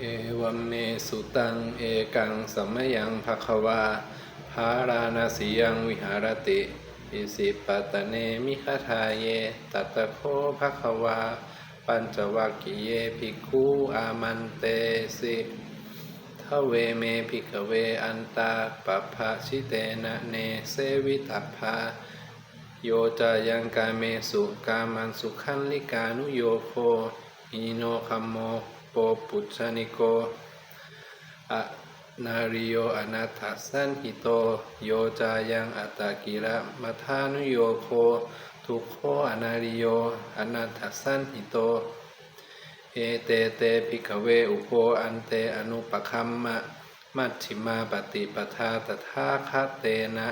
เอวเมสุตัง เอกังสัมมยังภควาภาราณสียังวิหารติอิสิปตตเนมิคทาเย ตัตะโคภควา ปัญจวัคคีเยภิกขุอามันเตสิทเวเมภิกเวอันตาปปภะชิเตนะเนเสวิตัพาโยจายังกาเมสุกามันสุขันลิกานุโยโคอิโนคัมโม ปปุจานิโกอะนาริโยอนาถสันหิโต โยจายังอัตตกิระมัทานุโยโค ทุโคอนาริโยอนาถสันหิโต เอเตเตภิกเวอุโพอันเตอนุปคัมมะ มัชฌิมาปฏิปทาตถาคตเตนะ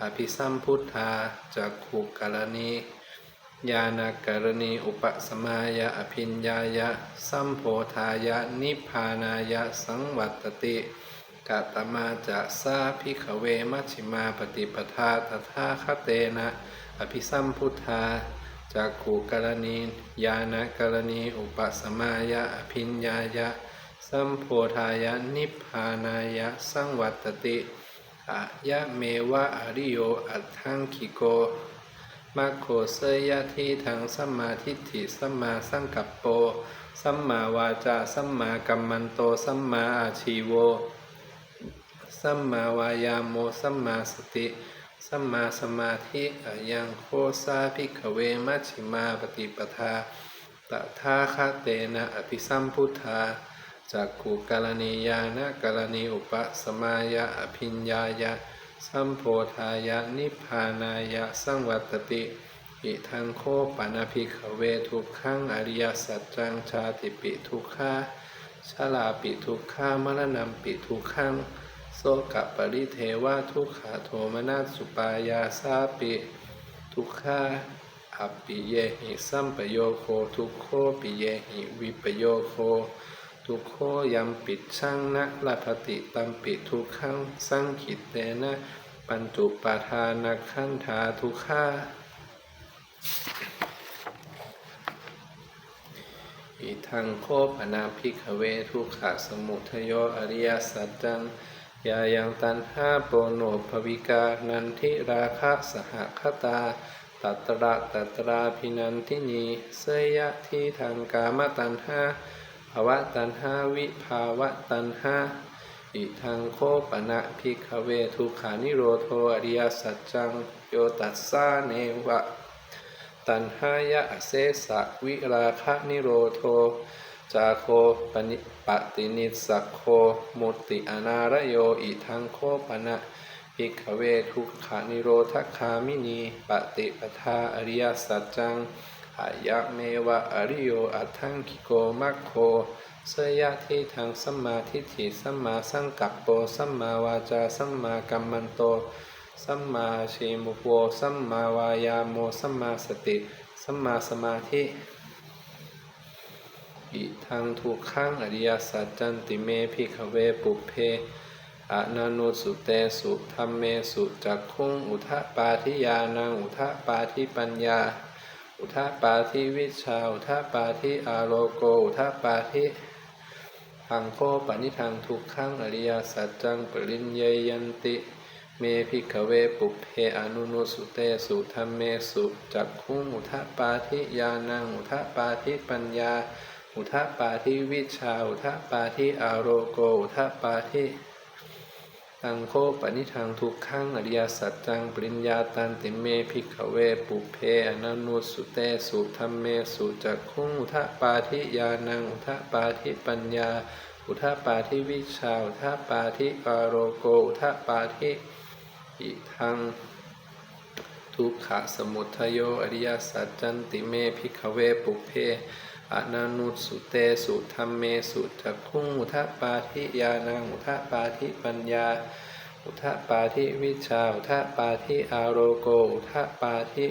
อภิสัมพุทธาจักขุกรณี ญาณกรณีอุปสมายะอภิญญายะ สัมโพธายะ นิพพานายะ สังวัตติกาตมาจะสาภิขเวมัชิมาปฏิปทาตถาคตเตนะ อภิสัมพุทธาจักขุกรณีญาณกรณีอุปสมายะอภิญญายะ สัมโพธายะ นิพพานายะ สังวัตติอายะเมวะอริโยอัตถังคิโก มัคโคเสยะทีทางสัมมาทิฏฐิสัมมาสังกัปโป สัมมาวาจาสัมมากัมมันโตสัมมาอาชีโว สัมมาวายาโมสัมมาสติ สัมมาสมาธิอยังโคสาภิกเวมัชิมาปฏิปทาตถาคตเตนะอภิสัมพุทธาจากขุกรณียานะกรณีอุปสมายะอภิญญายะ สัมโพธายะนิพพานายะสังวัตติ อิทังโคปานาภิกขเวทุกขังอริยสัจจังชาติปิทุกขาชาลาปิทุกขามรณะปิทุกขังโสกปริเทวะทุกขาโทมนัสสุปายาสาปิทุกขาอัปปิเยหิสัมปโยโคทุกโคปิเยหิวิปโยโค ทุกโคยัมปิดช่างนะลาภติตัมปิทุกขังสังขิตเตนะ ปัญจุปาทานักขันธาทุกขาอิทังโคปนาภิกเวทุกขะสมุทโยอริยสัจจังยายังตันห้าโปรโนภวิกานันทิราคะสหคตา ตัตระตัตราพินันทินีเสยะที่ทางกามตันห้าภวะตันห้าวิภาวะตันห้า อิทังโคปนะภิกเวทุขานิโรโทอริยสัจจังโยตัสสาเนวะ ตันหายะเสสะวิราคะนิโรโท จาโคปนิปตินิสสโคมุติอนารโยอิทังโคปนะภิกเวทุขานิโรธคามินีปฏิปทาอริยสัจจังอายะเมวะอริโยอัตังคิโกมัคโค สยะที่ทางสัมมาทิฏฐิสัมมาสังกัปโปสัมมาวาจาสัมมากัมมันโตสัมมาชีมุโวสัมมาวายาโมสัมมาสติสัมมาสมาธิอิทังทุกขังอริยสัจจันติเมพิขเวปุเพอะนานุสุเตสุธรรมเมสุจักขุงอุทะปาทิยานังอุทะปาทิปัญญา อุทะปาทิวิชาอุทะปาทิอาโลโกอุทะปาทิ ทังโคปนิทังทุกขังอริยสัจจังปริญเยยันติ เมพิกเวปุเพอนุนุสุเตสุธรรมเมสุจักขุงอุทะปาทิยานังอุทะปาทิปัญญา อุทะปาทิวิชาอุทะปาทิอารโกอุทะปาทิ ตังโคปนิทังทุกขังอริยสัจจังปริญญาตันติเมพิขเวปุเพอนันนุสุเตสุธรรมเมสุจักขุงอุทะปาทิยานังอุทะปาทิปัญญา อุทะปาทิวิชาอุทะปาทิอาโรโกอุทะปาทิอิทังทุกขะสมุทโยอริยสัจจันติเมพิขเวปุเพ อนานุสุเตสุธรรมเมสุจักขุงอุทะปาทิยานังอุทะปาทิปัญญา อุทะปาทิวิชาอุทะปาทิอาโรโกอุทะปาทิ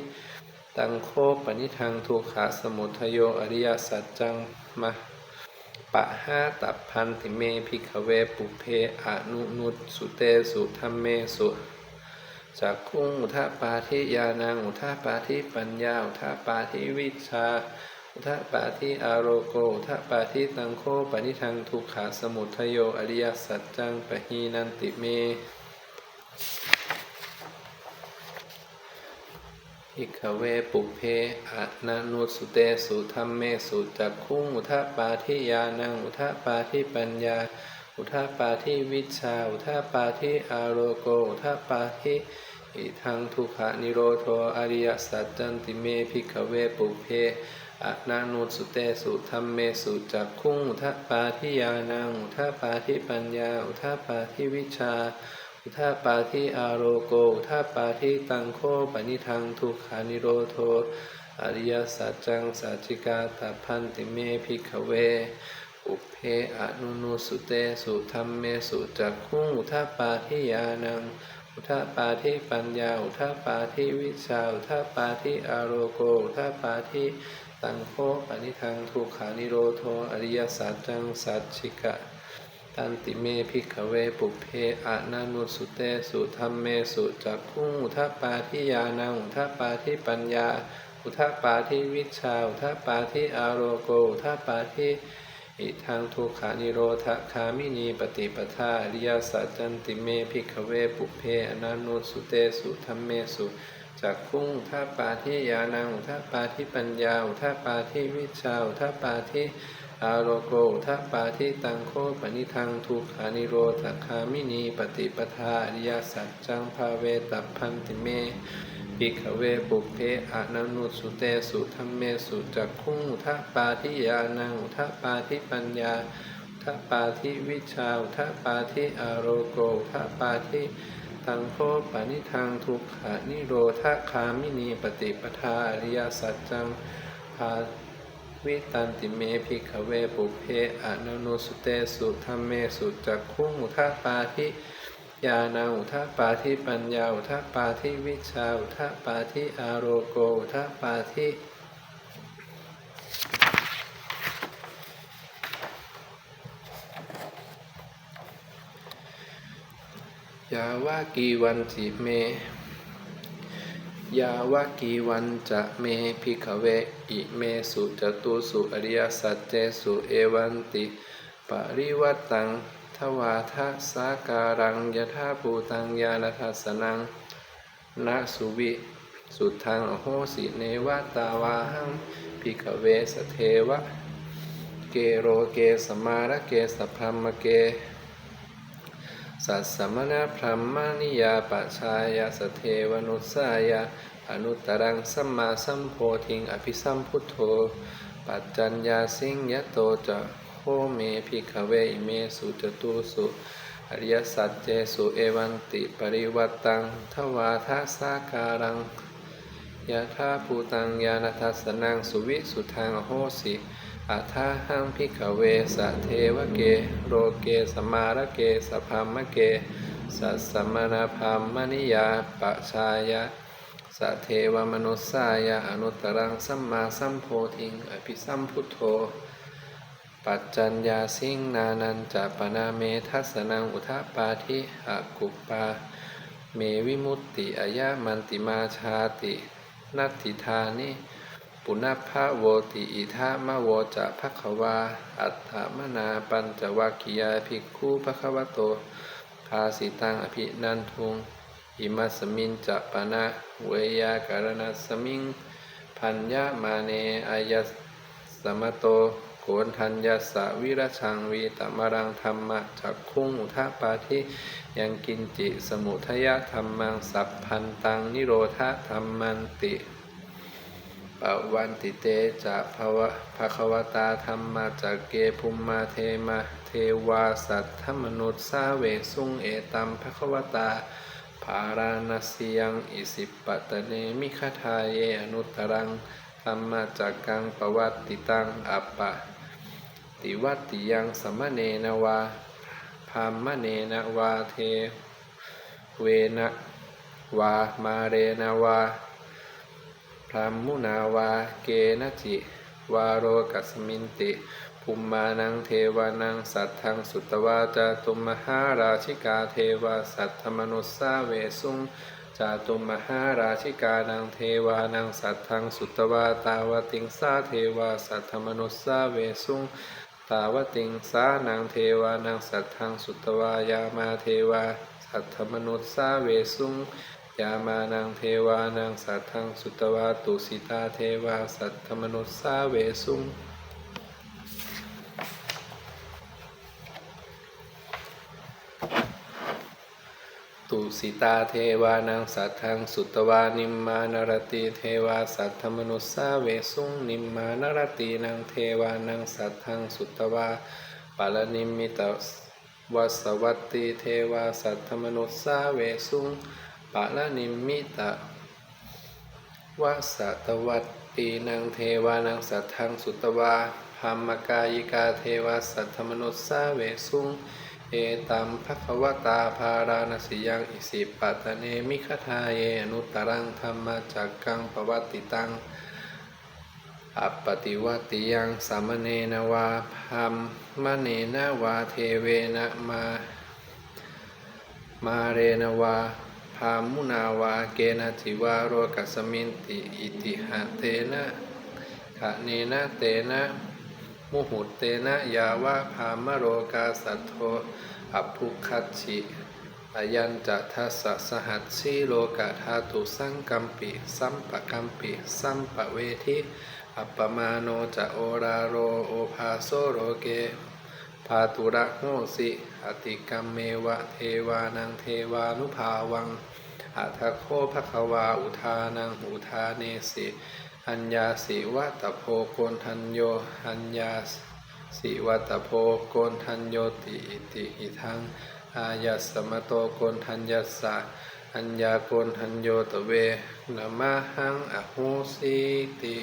ตังโคปนิทังทุกขะสมุทโยอริยสัจจังมาปะห้าตับพันติเมพิขเวปุเพอนุนุสุเตสุธรรมเมสุจักขุงอุทะปาทิยานังอุทะปาทิปัญญาอุทะปาทิวิชา ทะปาทิอาโรโกทะปาทิตังโคปนิทังทุกขาสมุทโยอริยสัจจังปะหีนันติเม อิขเวปุเพอะนานุสุเตสุธรรมเมสุจักขุงอุทะปาทิยานังอุทะปาทิปัญญา อุทะปาทิวิชา อุทะปาทิอาโรโกอุทะปาทิอิทังทุกขานิโรโทอริยสัจจันติเมพิขเวปุเพ อนานุสุเตสุธรรมเมสุจักขุงอุทปาทิยานังอุทปาทิปัญญา อุทปาทิวิชา อุทาปาทิอารโก อุทาปาทิตังโคปนิทังทุกขานิโรโทอริยสัจจังสัจจิกาตพันติเมพิขเว อุเพอนุนุสุเตสุธรรมเมสุจักขุงอุทาปาทิยานังอุทาปาทิปัญญา อุทาปาทิวิชา อุทาปาทิอารโก อุทาปาทิ ตังโคปนิทังทุขานิโรโทอริยสัจจังสัจจิกะตันติเมพิกเวปุเพอะนานุสุเตสุธรรมเมสุจักขุงอุทปาทิยานังอุทปาทิปัญญา อุทปาทิวิชาอุทปาทิอารโกอุทปาทิ อิทังทุกขานิโรธคามินีปฏิปทาริยสัจจันติเมพิกเวปุเพอนานุสุเตสุธรรมเมสุจักขุงอุทปาทิยานังอุทปาทิปัญญาอุทปาทิวิชาอุทปาทิอาโรโกทัปปาทิตังโคปนิทังทุกขานิโรธคามินีปฏิปทาริยสัจจังภาเวตัพันติเม ปิขเวปุเพอะนานุสุเตสุธรรมเมสุจักขุงอุทปาทิยานังอุทปาทิปัญญาอุทปาทิวิชาอุทปาทิอารโกอุทปาทิตังโคปนิทังทุกขานิโรธาคามินีปฏิปทาอริยสัจจังภาวิตันติเมพิขเวปุเพอะนานุสุเตสุธรรมเมสุจักขุงทาปาทิ ยานาอุทาปาทิปัญญาอุทาปาทิวิชาอุทาปาทิอารโกอุทาปาทิยาวากีวันจิเม ยาวากีวันจะเมพิขเวอิเมสุจตุสุอริยสัจเจสุเอวันติปริวัตัง วาทะสาการังยถาภูตังยานทัสนังนาสุวิ สุทธังอโหสิเนวะตาวาหังพิขเวสเทวะ เกโรเกสมาระเกสพรมเก สัสสมณพรหมนิยาปัจชายาสเทวนุสายาอนุตตรังสัมมาสัมโพธิงอภิสัมพุทโธ ปัจจัญญาสิงยโตจะ โคเมพิขเวอิเมสุจตุสุอริยสัจเจสุเอวันติปริวัตตังทวาทาสาการังยะธาภูตังยานทัสสนังสุวิสุทางโหสิอาทาหังพิขเวสะเทวเก โรเกสมารเกสพรมเกสัสสมณพรหมนิยาปะชายะสะเทวมนุสสายะอนุตตรังสัมมาสัมโพธิงอภิสัมพุทโธ ปัจจัญญาสิงนานันจะปนาเมทัสนังอุทาปาทิอากุปปา เมวิมุตติอายะมันติมาชาตินัตติธานิปุณพะโวติอิทามะโวจะภควา อัตถมนาปัญจวัคคียาภิกขุภควโตภาสิตังอภินันทุง อิมัสมินจะปนะเวยาการณสมิง พัญญามาเนอายสสมโต โกนทัญญาสะวิรชังวีตมรังธรรมะจักคุ้งทาปาทิยังกินจิสมุทยธรรมังสัพพันตังนิโรธาธรรมันติปวันติเตจะภวะภควตาธรรมาจากเกภุมมาเทมาเทวาสัทธมนุษย์สาเวสุงเอตัมภควตาภาราณสียังอิสิปตเนมิคทาเยอนุตรังธรรมาจากกังปวัตติตังอัปปะ ติวัติยังสมเนนวาพามเนนวาเท เวนะวามาเรนวาพรามมุนาวาเกนะจิวาโรกัสมินติภุมมานังเทวานังสัตทังสุตวาจาตุมมหาราชิกาเทวาสัทธมนุสสาเวสุงจาตุมหาราชิกานังเทวานังสัตทังสุตวาตาวติงสาเทวาสัทธมนุสสาเวสุงาวติงสานังเทวานังสัตทังสุตวายามาเทวา สัทธมนุษสาเวสุงยามานังเทวานังสัตทังสุตวาตุสิตาเทวา สัทธมนุษสาเวสุง สิตาเทวานังสัทธังสุตวานิมมานรติเทวาสัทธมนุสสาเวสุงนิมมานรตินังเทวานังสัทธังสุตวาปาลนิมิตวัสวัตติเทวาสัทธมนุสสาเวสุงปาลนิมิตวัสตวัตตีนังเทวานังสัทธังสุตวาธรรมกายิกาเทวาสัทธมนุสสาเวสุง เอตัมภควตาภาราณสิยังอิสิปัตเนมิคทาเยอนุตรังธรรมจักกังปวัติตังอัปปติวัติยังสามเณนวาพัมมะเนนวาเทเวนะมามาเรนวาพามุนาวาเกนะจิวาโรกัสมินติอิติหะเตนะขะเนนะเตนะ มุหุเตนะยาวะพามโรกาสัทโทอภุคัตฉิอายันจะทัสสะสหัสสีโลกาธาตุสังกัมปิ สัมปะกัมปิ สัมปะเวทิอัปปมาโนจะโอราโรโอภาโซโรเกพาตุระโหสิ อติกรรมเมวะเทวานังเทวานุภาวัง อัทโคภควาอุทานังอุทาเนสิอัญญาสิวัตโพโกนทัญโยอัญญาสิวัตโพโกนทัญโยติอิติหิทังอายัสมโตโกนทัญญัสสะอัญญาโกนทัญโยตเวนะมะหังอโหสิติ